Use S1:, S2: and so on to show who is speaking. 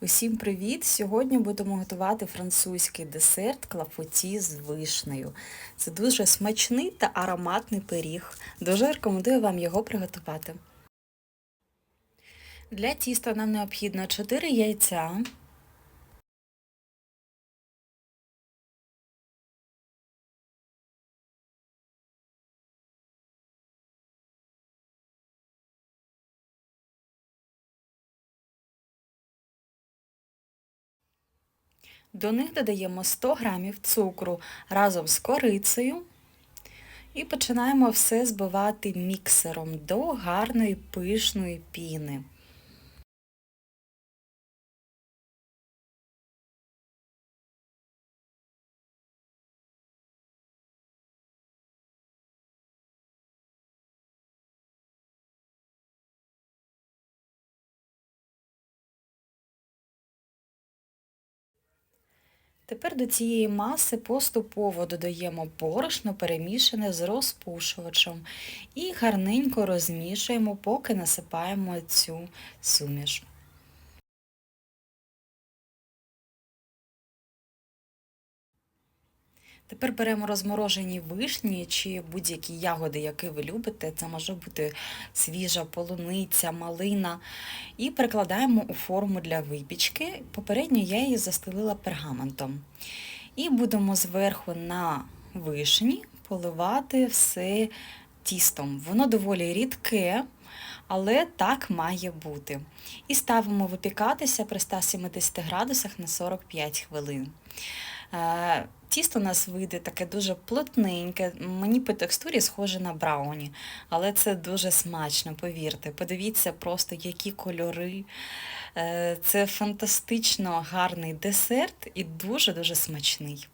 S1: Усім привіт! Сьогодні будемо готувати французький десерт клафуті з вишнею. Це дуже смачний та ароматний пиріг. Дуже рекомендую вам його приготувати. Для тіста нам необхідно 4 яйця, До них додаємо 100 грамів цукру разом з корицею і починаємо все збивати міксером до гарної пишної піни. Тепер до цієї маси поступово додаємо борошно, перемішане з розпушувачем, і гарненько розмішуємо, поки насипаємо цю суміш. Тепер беремо розморожені вишні чи будь-які ягоди, які ви любите. Це може бути свіжа полуниця, малина. І перекладаємо у форму для випічки. Попередньо я її застелила пергаментом. І будемо зверху на вишні поливати все тістом. Воно доволі рідке. Але так має бути. І ставимо випікатися при 170 градусах на 45 хвилин. Тісто у нас вийде таке дуже плотненьке, мені по текстурі схоже на брауні, але це дуже смачно, повірте. Подивіться просто, які кольори. Е, це фантастично гарний десерт і дуже-дуже смачний.